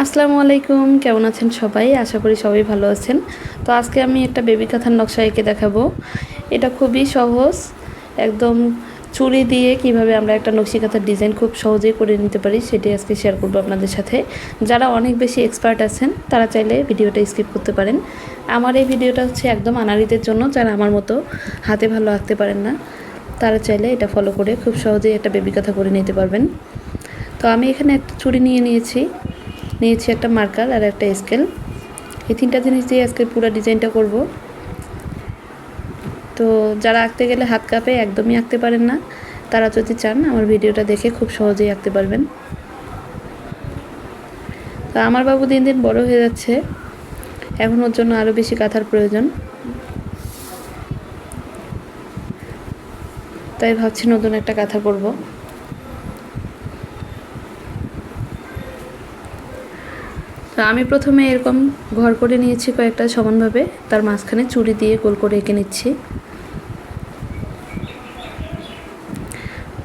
আসসালামু আলাইকুম, কেমন আছেন সবাই? আশা করি সবাই ভালো আছেন। তো আজকে আমি একটা বেবি কাঁথার নকশা এঁকে দেখাবো। এটা খুবই সহজ, একদম চুড়ি দিয়ে কীভাবে আমরা একটা নকশি কাঁথার ডিজাইন খুব সহজেই করে নিতে পারি সেটি আজকে শেয়ার করব আপনাদের সাথে। যারা অনেক বেশি এক্সপার্ট আছেন, তারা চাইলে ভিডিওটা স্কিপ করতে পারেন। আমার এই ভিডিওটা হচ্ছে একদম আনারিদের জন্য, যারা আমার মতো হাতে ভালো আঁকতে পারেন না, তারা চাইলে এটা ফলো করে খুব সহজেই একটা বেবি কাঁথা করে নিতে পারবেন। তো আমি এখানে একটা চুড়ি নিয়ে নিয়েছি। নিয়েছি একটা মার্কার আর একটা স্কেল। এই তিনটা জিনিস দিয়ে আজকে পুরো ডিজাইনটা করব। তো যারা আঁকতে গেলে হাত কাঁপে, একদমই আঁকতে পারেন না। তারা যদি চান, আমার ভিডিওটা দেখে খুব সহজেই আঁকতে পারবেন। তো আমার বাবু দিন দিন বড় হয়ে যাচ্ছে। এখন ওর জন্য আরও বেশি কাঁথার প্রয়োজন। তাই ভাবছি নতুন একটা কাঁথা করব। তো আমি প্রথমে এরকম ঘর করে নিয়েছি কয়েকটা সমানভাবে। তার মাঝখানে চুড়ি দিয়ে গোল করে এঁকে নিচ্ছি।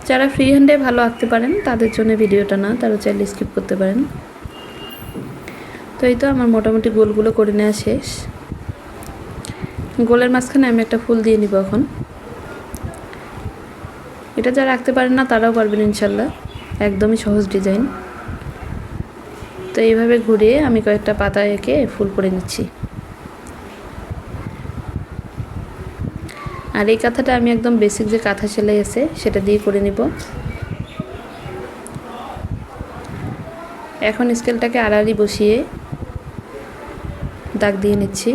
যারা ফ্রি হ্যান্ডে ভালো আঁকতে পারেন, তাদের জন্য ভিডিওটা না, তারা চাইলে স্কিপ করতে পারেন। তো এই তো আমার মোটামুটি গোলগুলো করে নেওয়া শেষ। গোলের মাঝখানে আমি একটা ফুল দিয়ে নিব এখন। এটা যারা আঁকতে পারেন না, তারাও পারবেন ইনশাল্লাহ। একদমই সহজ ডিজাইন। তো এইভাবে ঘুরিয়ে আমি কয়েকটা পাতা এঁকে ফুল করে নিচ্ছি। আর এই কাঁথাটা আমি একদম বেসিক যে কাঁথা সেলাই আছে, সেটা দিয়ে করে নিব। এখন স্কেলটাকে আড়াআড়ি বসিয়ে দাগ দিয়ে নিচ্ছি।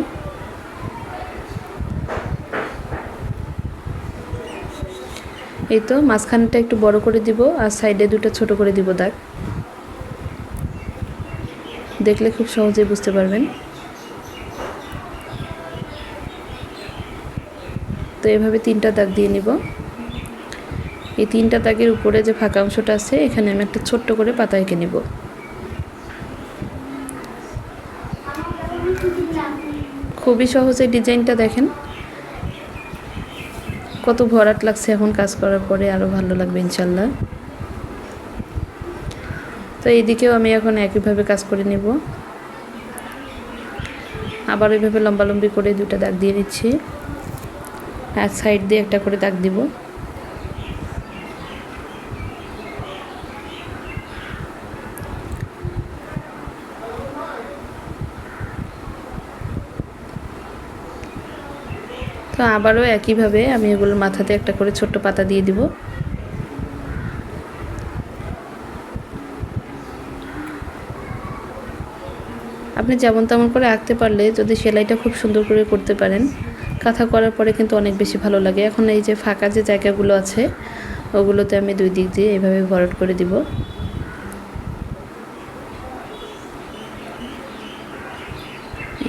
এই তো মাঝখানটা একটু বড় করে দিব, আর সাইডে দুটো ছোট করে দিব দাগ। দেখলে খুব সহজেই বুঝতে পারবেন। তো এভাবে তিনটা দাগ দিয়ে নিব। এই তিনটা দাগের উপরে যে ফাঁকা অংশটা আছে, এখানে আমি একটা ছোট্ট করে পাতা এঁকে নিব। খুবই সহজ ডিজাইনটা দেখেন। কত ভরাট লাগছে এখন কাজ করার পরে আরও ভালো লাগবে ইনশাল্লাহ। তো এইদিকেও আমি এখন একইভাবে কাজ করে নেব। আবার ওইভাবে লম্বালম্বি করে দুটা দাগ দিয়ে নিচ্ছি। এক সাইড দিয়ে একটা করে দাগ দিব। তো আবারও একইভাবে আমি এগুলোর মাথাতে একটা করে ছোট্ট পাতা দিয়ে দিব। আপনি যেমন তেমন করে আঁকতে পারলে যদি সেলাইটা খুব সুন্দর করে করতে পারেন। কাঁথা করার পরে কিন্তু অনেক বেশি ভালো লাগে। এখন এই যে ফাঁকা যে জায়গাগুলো আছে, ওগুলোতে আমি দুই দিক দিয়ে এইভাবে ভরট করে দিব।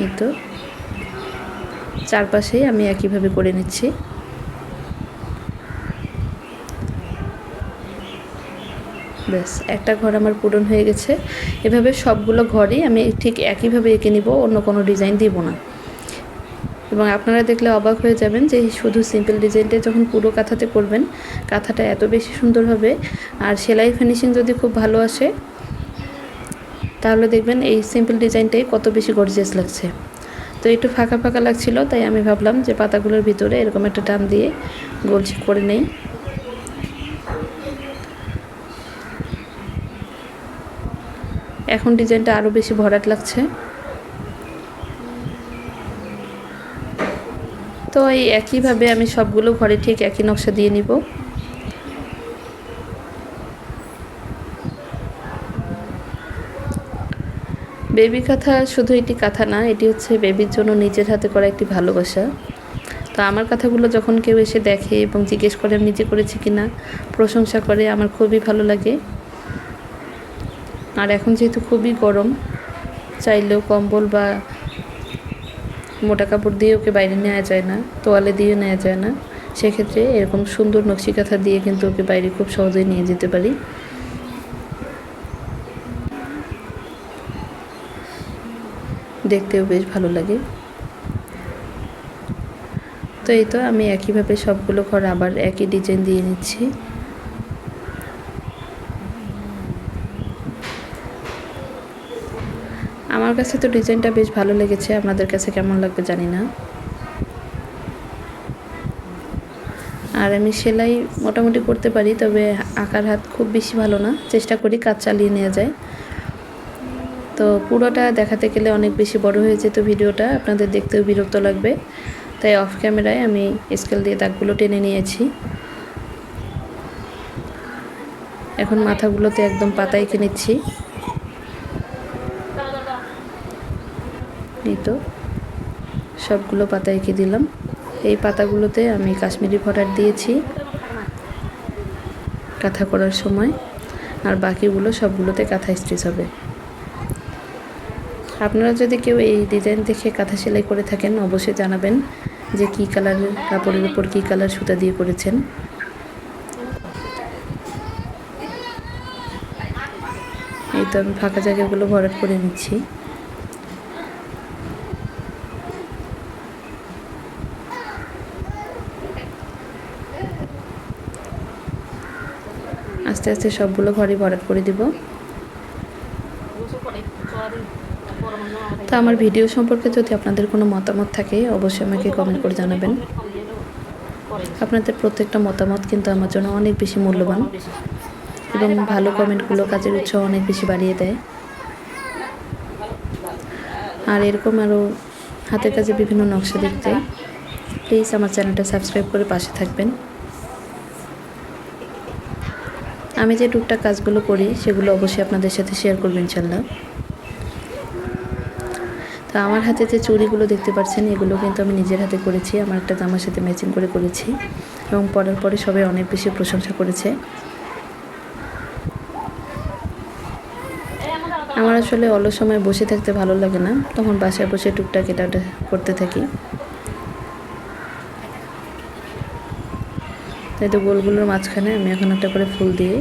এই তো। চারপাশেই আমি একইভাবে করে নিচ্ছি। ব্যাস, একটা ঘর আমার পূরণ হয়ে গেছে। এভাবে সবগুলো ঘরই আমি ঠিক একইভাবে এঁকে নিব, অন্য কোনো ডিজাইন দিব না। এবং আপনারা দেখলে অবাক হয়ে যাবেন যে শুধু সিম্পল ডিজাইনটা যখন পুরো কাঁথাতে করবেন, কাঁথাটা এত বেশি সুন্দর হবে। আর সেলাই ফিনিশিং যদি খুব ভালো আসে, তাহলে দেখবেন এই সিম্পল ডিজাইনটাই কত বেশি গর্জিয়াস লাগছে। তো একটু ফাঁকা ফাঁকা লাগছিল, তাই আমি ভাবলাম যে পাতাগুলোর ভিতরে এরকম একটা টান দিয়ে গোল করে নেই। এখন ডিজাইনটা আরও বেশি ভরাট লাগছে। তো এই একইভাবে আমি সবগুলো ঘরে ঠিক একই নকশা দিয়ে নিব। বেবি কাঁথা শুধু এটি কাঁথা না, এটি হচ্ছে বেবির জন্য নিজের হাতে করা একটি ভালোবাসা। তো আমার কথাগুলো যখন কেউ এসে দেখে এবং জিজ্ঞেস করে আমি নিজে করেছি কিনা, প্রশংসা করে আমার খুবই ভালো লাগে। আর এখন যেহেতু খুবই গরম, চাইলেও কম্বল বা মোটা কাপড় দিয়ে ওকে বাইরে নেওয়া যায় না, তোয়ালে দিয়ে নেওয়া যায় না। সেক্ষেত্রে এরকম সুন্দর নকশি কাঁথা দিয়ে কিন্তু ওকে বাইরে খুব সহজেই নিয়ে যেতে পারি। দেখতেও বেশ ভালো লাগে। তো এই তো আমি একইভাবে সবগুলো ঘর আবার একই ডিজাইন দিয়ে নিচ্ছি। আমার কাছে তো ডিজাইনটা বেশ ভালো লেগেছে। আপনাদের কাছে কেমন লাগবে জানি না। আর আমি সেলাই মোটামুটি করতে পারি, তবে আঁকার হাত খুব বেশি ভালো না। চেষ্টা করি কাজ চালিয়ে নেওয়া যায়। তো পুরোটা দেখাতে গেলে অনেক বেশি বড় হয়ে যেত ভিডিওটা, আপনাদের দেখতেও বিরক্ত লাগবে। তাই অফ ক্যামেরায় আমি স্কেল দিয়ে দাগগুলো টেনে নিয়েছি। এখন মাথাগুলোতে একদম পাতা এঁকে নিচ্ছি এই তো, সবগুলো পাতা এঁকে দিলাম। এই পাতাগুলোতে আমি কাশ্মীরি ফটার দিয়েছি কাঁথা করার সময়, আর বাকিগুলো সবগুলোতে কাঁথা স্টিচ হবে। আপনারা যদি কেউ এই ডিজাইন দেখে কাঁথা সেলাই করে থাকেন, অবশ্যই জানাবেন যে কী কালারের কাপড়ের উপর কী কালার সুতা দিয়ে করেছেন। এই তো আমি ফাঁকা জায়গাগুলো ভরাট করে নিচ্ছি। আস্তে আস্তে সবগুলো ঘরে ভরাট করে দিব। তো আমার ভিডিও সম্পর্কে যদি আপনাদের কোনো মতামত থাকে, অবশ্যই আমাকে কমেন্ট করে জানাবেন। আপনাদের প্রত্যেকটা মতামত কিন্তু আমার জন্য অনেক বেশি মূল্যবান এবং ভালো কমেন্টগুলো কাজের উৎসাহ অনেক বেশি বাড়িয়ে দেয়। আর এরকম আরও হাতের কাজে বিভিন্ন নকশা দেখতে প্লিজ আমার চ্যানেলটা সাবস্ক্রাইব করে পাশে থাকবেন। আমি যে টুকটাক কাজগুলো করি, সেগুলো অবশ্যই আপনাদের সাথে শেয়ার করবেন ইনশাল্লাহ তো আমার হাতে যে চুড়িগুলো দেখতে পাচ্ছেন, এগুলো কিন্তু আমি নিজের হাতে করেছি। আমার একটা জামার সাথে ম্যাচিং করে করেছি এবং পরার পরে সবাই অনেক বেশি প্রশংসা করেছে। আমার আসলে অলস সময় বসে থাকতে ভালো লাগে না। তখন বাসায় বসে টুকটাক এটা করতে থাকি। তাই তো গোলগুলোর মাঝখানে আমি এখন একটা করে ফুল দিয়ে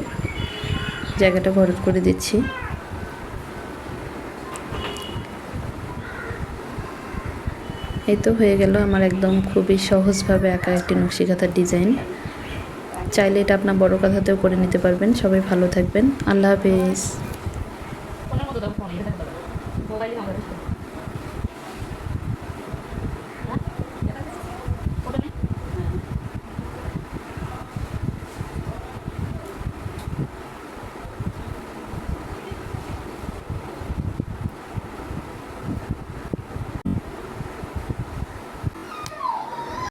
জায়গাটা ভরট করে দিচ্ছি। এই তো হয়ে গেল আমার একদম খুবই সহজভাবে আঁকা একটি নকশি কাঁথার ডিজাইন। চাইলে এটা আপনার বড় কথাতেও করে নিতে পারবেন। সবাই ভালো থাকবেন। আল্লাহ হাফিজ।